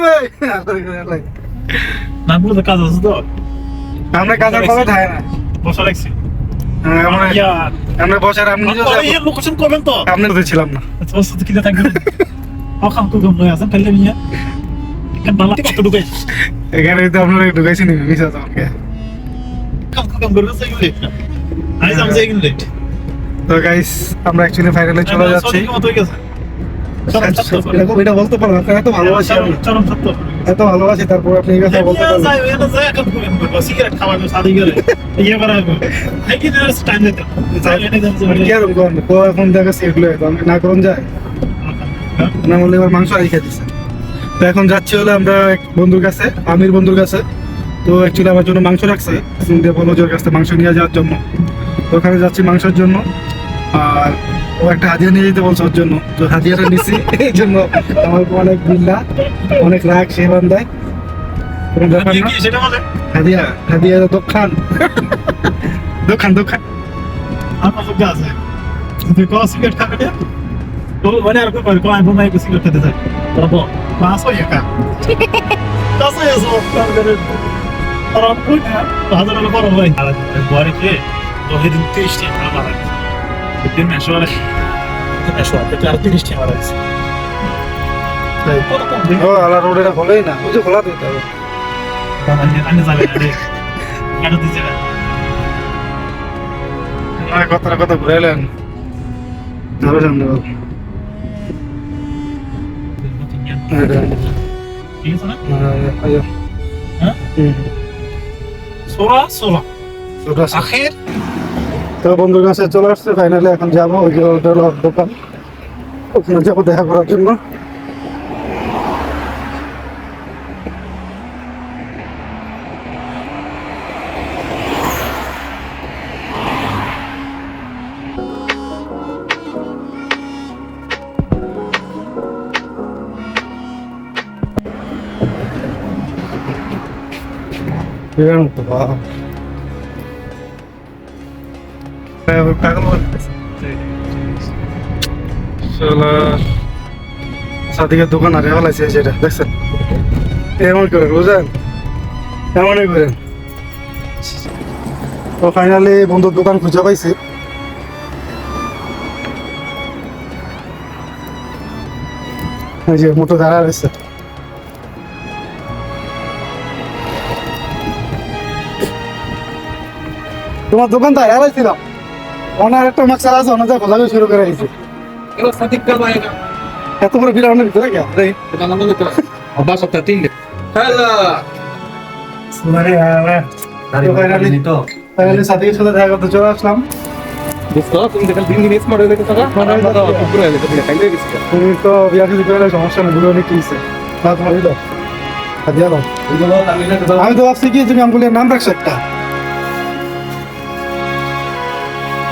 যাবে নামগুলো তো কাজ আছে তো। আমরা কাজের কবে থাকে না। বসা রাখছি হ্যাঁ, আমরা বসার লোকেশন করবেন তো। আপনি তো ছিলাম না। তোমার সাথে কিনে তো গম নয় আছেন ফেললে নিয়ে এখানে তো আপনারা তো গাইস আমরা অ্যাকচুয়ালি ফাইনালে চলে যাচ্ছি। এটা বলতে আপনার এত ভালোবাসি চরম ছাত্র এত ভালোবাসি তারপর আপনি এই কথা বলতে পারবেন। যাই না যাই কাম করবেন সিগারেট খাওয়াবে শাদি করে ইয়ে এখন দেখা না করুন যায় না বললে এবার মাংস আই খেতেছে তো এখন যাচ্ছি হলো আমরা এক বন্ধুর কাছে আমির বন্ধুর কাছে। তো অ্যাকচুয়ালি আমার জন্য মাংস রাখছে। যে কাছে মাংস নিয়ে যাওয়ার জন্য। তো ওখানে যাচ্ছি মাংসের জন্য। আর ও একটা হাদিয়া নিয়ে যেতে বলছে ওর জন্য। তো হাদিয়াটা নিছি। এই জন্য আমার অনেক বিল্লা অনেক রাগ সে বান্ধায় কোনো ব্যাপার না বলে? হাদিয়া হাদিয়া দোকান। দোকান দোকান। আমার সব আছে? তুই কো সিগারেট খাবে না? তো মানে আর কো কো আমি বোমাই সিগারেট খেতে যাই। তোরা বল মাস হয়ে কা করে না হাজার টাকা বড় ভাই আর বড় কে? তো হেদিন 30 টাকা আমার আছে দিন মেশো আর মেশো আর আর 30 টাকা আমার আছে তাই কত কম দিন ও আলা রোড এটা খোলেই না ওই যে খোলা দিতে হবে আমি যাবে না না কথাটা কথা ঘুরাইলেন যাবে সামনে সোলা সোলা। আখের তো বন্ধুর কাছে চলে আসছে ফাইনালি এখন যাব ওই যে ওটা হলো ওর দোকান ওখানে যাব দেখা করার জন্য Bien, wow. পাগল সাদিকের দোকান আর ফেলাইছে সেটা দেখছেন? এমন করেন, বুঝলেন? এমনই করেন। তো ফাইনালি বন্ধুর দোকান খুঁজে পাইছি। এই যে মোটো দাঁড়া রয়েছে। তোমার দোকান তো হারাইছিলাম ওনার একটা মাছ চালা আছে ওনাদের খোঁজাকে শুরু করে দিয়েছে? এত বড় ভিতরে সাথে দেখা করতে চলে আসলাম। তুমি মানে তুমি তো বিয়া করে সমস্যা নেই অনেক কিনছে। আমি আমি তো ভাবছি কি তুমি আমগুলির নাম রাখছো একটা।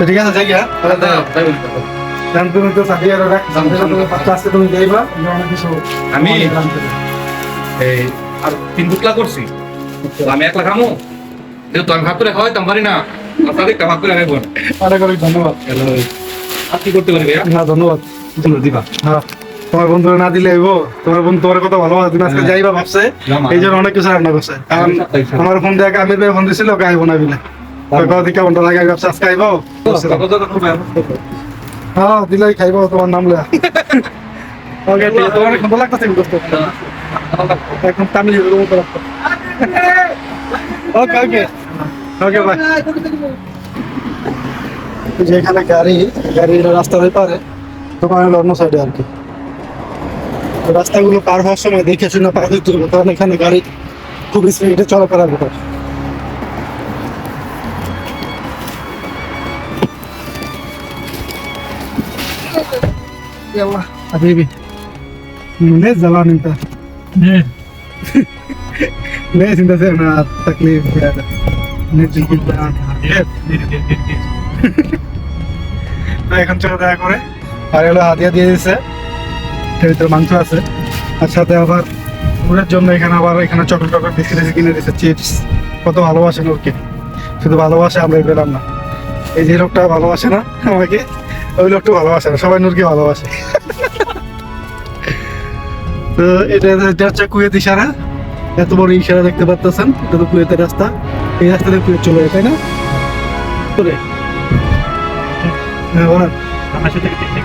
তো ঠিক আছে বলি দাদা। জান তুমি তো রাখ তুমি তুমি যাইবা অনেক কিছু আমি? এই আর তিন বুকলা করছি। আমি একলা খামো? যেহেতু আমি ভাগ করে খাওয়াইতাম পারি না আর তাদের ভাগ করে নেব অনেক অনেক ধন্যবাদ। আর কি করতে পারি ভাইয়া না ধন্যবাদ। দিবা। হ্যাঁ তোমার বন্ধুরা না দিলে হইব। তোমার বন্ধু তোমার কথা ভালো তুমি আজকে যাইবা ভাবছে। এই জন্য অনেক কিছু রান্না করছে। কারণ আমার ফোন দিয়ে আমির ভাই ফোন দিছিল ওকে আইব না বিলে লাগে হ্যাঁ তোমার নাম তোমার ওকে ওকে। ওকে বাই যেখানে গাড়ি গাড়ি রাস্তার পারে দোকানের অন্য সাইডে আর কি। রাস্তাগুলো পার হওয়ার সময় দেখে শুনে পা দিতে হবে, কারণ এখানে গাড়ি খুব স্পিডে চলাফেরা করে يلا حبيبي ليش زعلان انت؟ নে ليش انت سمع التكليف هذا؟ نجي جدا তো এখন চলে দেখা করে আর হলো হাতিয়া দিয়ে দিয়েছে এর ভিতরে মাংস আছে আর সাথে আবার ওদের জন্য এখানে আবার এখানে চকলেট টকলেট বিস্কিট এসে কিনে দিয়েছে চিপস কত ভালোবাসে ওকে শুধু ভালোবাসে আমরা পেলাম না এই যে লোকটা ভালোবাসে না আমাকে ওই লোকটা ভালোবাসে না সবাই নূরকে ভালোবাসে। তো এটা এটা হচ্ছে কুয়েত ইশারা। এত বড় ইশারা দেখতে পাচ্ছেন এটা তো কুয়েতের রাস্তা। এই রাস্তা দিয়ে কুয়েত চলে যায় তাই না? চলে আমার ঠিক ঠিক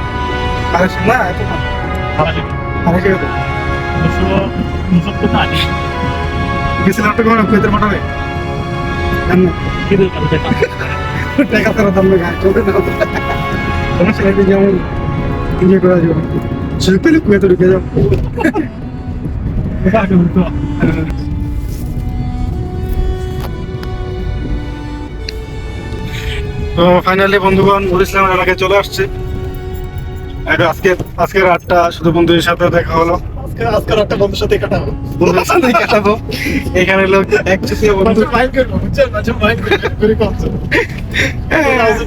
আড়াইশো না। আমার আড়াইশো কত গেছিলাম একটা কোনো কুয়েতের মোটামে জান না। টাকা তারা দাম লাগে চলতে না। সমস্যা নেই যেমন এনজয় করা যাবে সুযোগ পেলে ঢুকে যাব দেখা আগে বলতো তো ফাইনালি বন্ধুগণ নুর ইসলামের এলাকায় চলে আসছে। আজকে আজকে রাতটা শুধু বন্ধুদের সাথে দেখা হলো। আজকে আজকে একটা বন্ধুর সাথে কাটাবো। বন্ধুদের সাথে কাটাবো। এখানে লোক একচেটিয়া বন্ধু। বন্ধু মাইন্ড করব বুঝছেন মাঝে মাইন্ড করে কমছে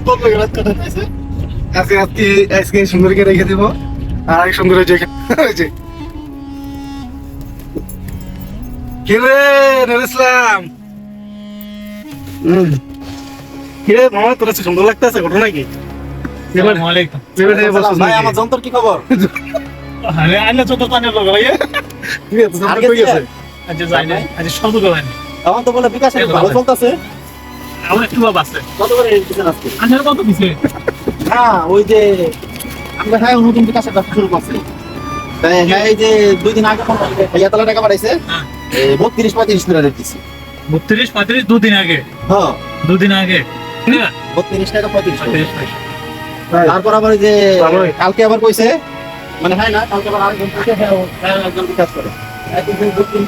বন্ধু রাত কাটাইছে আজকে আজকে আজকে সুন্দরকে রেখে দিব। আর এক সুন্দর হয়েছে কিরে নুর ইসলাম? কিরে মামা তোর আজকে সুন্দর লাগতেছে ঘটনা কি? ভাই আমার যন্ত্র কি খবর? আরে আইনা চোদ্দ তানের লোক ভাই। কি রে, তোর কই গেছে? আজ যাই না আজ সব গেলেন আমার তো বলে বিকাশ ভালো। চলতেছে। আমার একটু বাবা আছে। কত করে দিচ্ছেন আজকে কত দিছে? না ওই যে আমরা হ্যাঁ নতুন বিকাশের ব্যবসা শুরু করছি। হ্যাঁ এই যে দুই দিন আগে ফোন ভাইয়া তালা টাকা বাড়াইছে হ্যাঁ। বত্রিশ পঁয়ত্রিশ টাকা রেট দিচ্ছি বত্রিশ পঁয়ত্রিশ দুদিন আগে? হ্যাঁ। দুদিন আগে? হ্যাঁ, বত্রিশ টাকা পঁয়ত্রিশ। ভাই, তারপর আবার ওই যে কালকে আবার কইছে মানে হ্যাঁ না কালকে আবার আরেকজন কইছে হ্যাঁ হ্যাঁ একজন বিকাশ করে। একজন বত্রিশ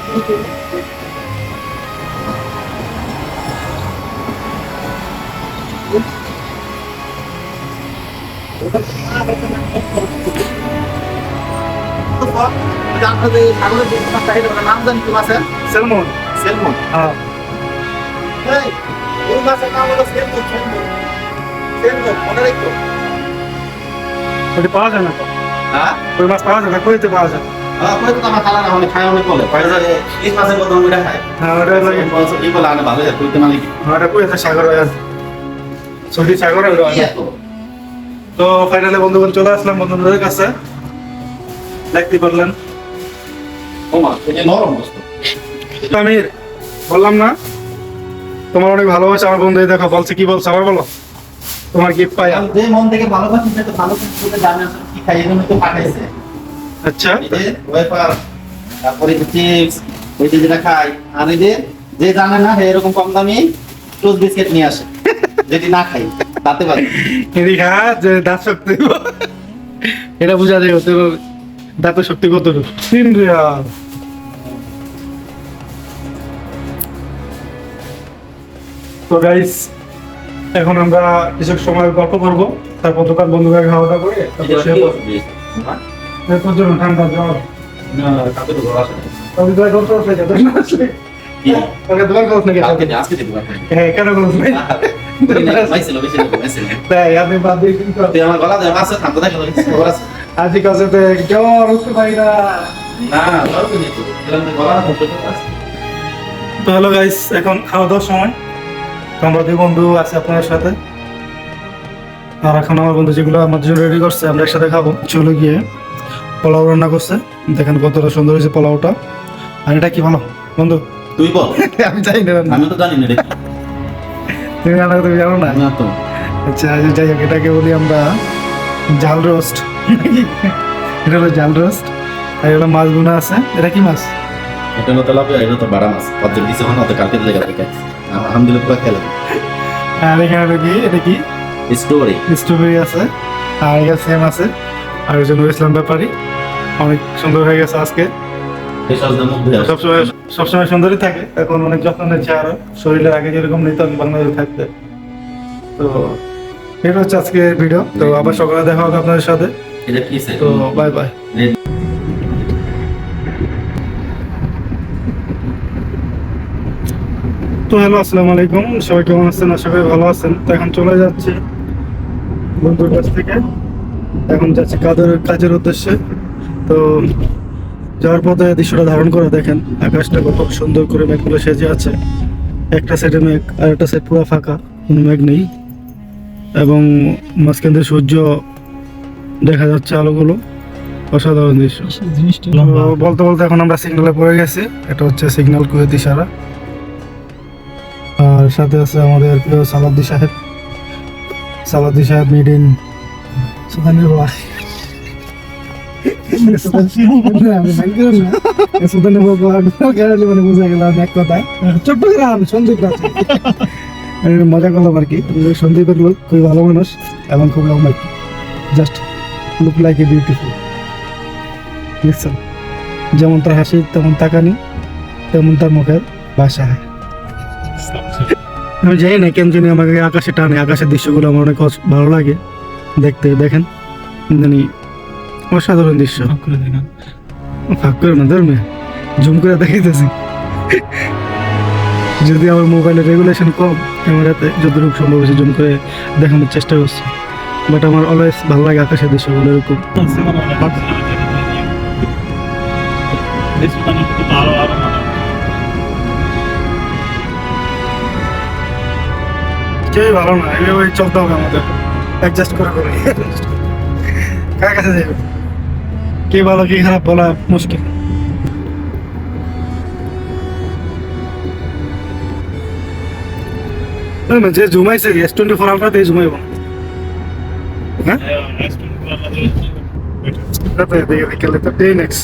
আপনাদের ছাগলের ওটার নাম জানি কি মাছের সেলমন সেলমন। হ্যাঁ। ওই মাছের নাম হলো সেলমন সেলমন। সেলমন মনে রাখো। ওটি পাওয়া যায় না হ্যাঁ? ওই মাছ পাওয়া যায় না? কইতে পাওয়া যায়? সাগর তো ফাইনালি বন্ধুগণ চলে আসলাম বন্ধুদের কাছে। দেখতে পারলেন। আমি বললাম না তোমার অনেক ভালোবাসা আমার বন্ধু দেখো বলছে কি বলছে আবার বলো। তোমার গিফট পাই। যে মন থেকে ভালোবাসি তো ভালো কিছু জানে কি খাই এই তো পাঠাইছে। আচ্ছা। ওয়েফার তারপরে যে চিপস ওই যে যেটা খাই আর এই যে যে জানে না এরকম কম দামি টোস্ট বিস্কিট নিয়ে আসে যেটি না খাই। তাতে পারে এদিকে যে দাঁত শক্তি এটা বোঝা যায় তোর দাঁতের শক্তি কত তিন রিয়াল। তো গাইস এখন আমরা কিছু সময় গল্প করব। তারপর দোকান বন্ধুকে খাওয়া দাওয়া করে তারপর সে? তোর জন্য ঠান্ডা জ্বর। হ্যাঁ কেন তাই বাদ দিয়ে কিন্তু তুই আমার গলা দেখো খবর আছে আজি কাছে তো জ্বর উঠতে পারি না তো হ্যালো গাইস এখন খাওয়া দাওয়ার সময়। আমরা দুই বন্ধু আছি আপনাদের সাথে। আর এখন আমার বন্ধু যেগুলো আমার জন্য রেডি করছে আমরা একসাথে খাব। চলে গিয়ে পোলাও রান্না করছে। দেখেন কতটা সুন্দর হয়েছে পোলাওটা। আর এটা কি ভালো বন্ধু। তুই বল। আমি জানি না আমি তো জানি না তুমি রান্না করতে জানো না? না তো। আচ্ছা যাই হোক এটাকে বলি আমরা জাল রোস্ট। এটা হলো জাল রোস্ট। আর এটা হলো মাছ গুনা আছে। এটা কি মাছ? এটা হলো তেলাপিয়া এটা তো বাড়া মাছ। পদ্মের দিছে হন তো কালকে দিলে কালকে আলহামদুলিল্লাহ পুরো খেলাম আর এখানে হলো কি? এটা কি? স্টোরি স্ট্রবেরি আছে। আর এটা সেম আছে। আর ওই জন্য ইসলাম ব্যাপারী। অনেক সুন্দর হয়ে গেছে আজকে। সবসময় সবসময় সুন্দরই থাকে। এখন অনেক যত্ন নিচ্ছে আরও শরীরের আগে যেরকম নিত বাংলাদেশে থাকতে তো এটা হচ্ছে আজকে ভিডিও তো আবার সকালে দেখা হবে আপনাদের সাথে। তো বাই বাই তো হ্যালো আসসালামু আলাইকুম। সবাই কেমন আছেন? আশা করি ভালো আছেন। তো এখন চলে যাচ্ছি বন্ধুর কাছ থেকে। এখন যাচ্ছি কাজের কাজের উদ্দেশ্যে। তো যাওয়ার পথে দৃশ্যটা ধারণ করে দেখেন আকাশটা কত সুন্দর করে মেঘগুলো সেজে আছে। একটা সাইডে মেঘ আর একটা সাইড পুরো ফাঁকা কোনো মেঘ নেই। এবং মাঝখান দিয়ে সূর্য দেখা যাচ্ছে আলোগুলো অসাধারণ দৃশ্য। জিনিসটা বলতে বলতে এখন আমরা সিগন্যালে পড়ে গেছি এটা হচ্ছে সিগন্যাল কুয়েত সারা। আর সাথে আছে আমাদের প্রিয় সালাদ্দি সাহেব। সালাদ্দি সাহেব মিড ইন সুদানের বাবা এক কথায় চট্টগ্রাম সন্দীপ আছে মজা করলাম আর কি সন্দীপের লোক খুবই ভালো মানুষ এবং খুব long just look like a beautiful যেমন তার হাসি তেমন তাকানি তেমন তার মুখের ভাষা আমি জানি না কেন জানি আমাকে আকাশে টানে, আকাশের দৃশ্যগুলো আমার অনেক ভালো লাগে দেখতে, দেখেন। জানি অসাধারণ দৃশ্য। ফাঁক করে না। ধর্মে। জুম করে দেখাইতেছি। যদি আমার মোবাইলের রেগুলেশন কম ক্যামেরাতে যতটুকু সম্ভব হয়েছে জুম করে দেখানোর চেষ্টা করছি। বাট আমার অলওয়েজ ভালো লাগে আকাশের দৃশ্যগুলো এরকম। ভালো এই কেউই না এইভাবে চলতে হবে আমাদের। অ্যাডজাস্ট করে করে। কার কাছে যাবে কে ভালো কি খারাপ বলা মুশকিল না, না, যে জুমাইছে এস টোয়েন্টি ফোর আলট্রাতে জুমাইব হ্যাঁ তাতে দেখে দেখে তো টেন এক্স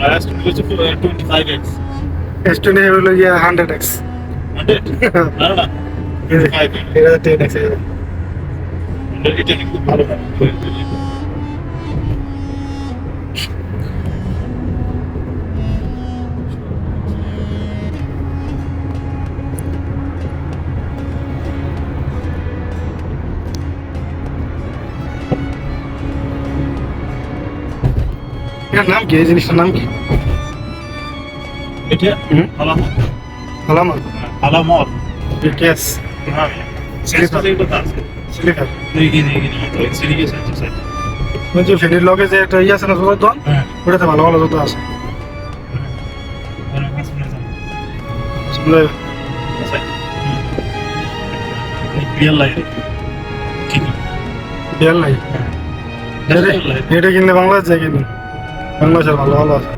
আর আজ তুমি বলছো 25x এস টোয়েন্টি হলো গিয়ে হান্ড্রেড এক্স 100 না না 25x এটা টেন এক্স এটা খুব ভালো এটার নাম কি? এই জিনিসটার নাম কি? এটা? আলামত কেস হ্যাঁ। যে ফেরির লগে যে একটা ইয়ে আছে না ওটাতে ভালো ভালো জুতো আছে। এটা কিনলে বাংলাদেশ যায় কিনি? বাংলাদেশের ভালো ভালো আছে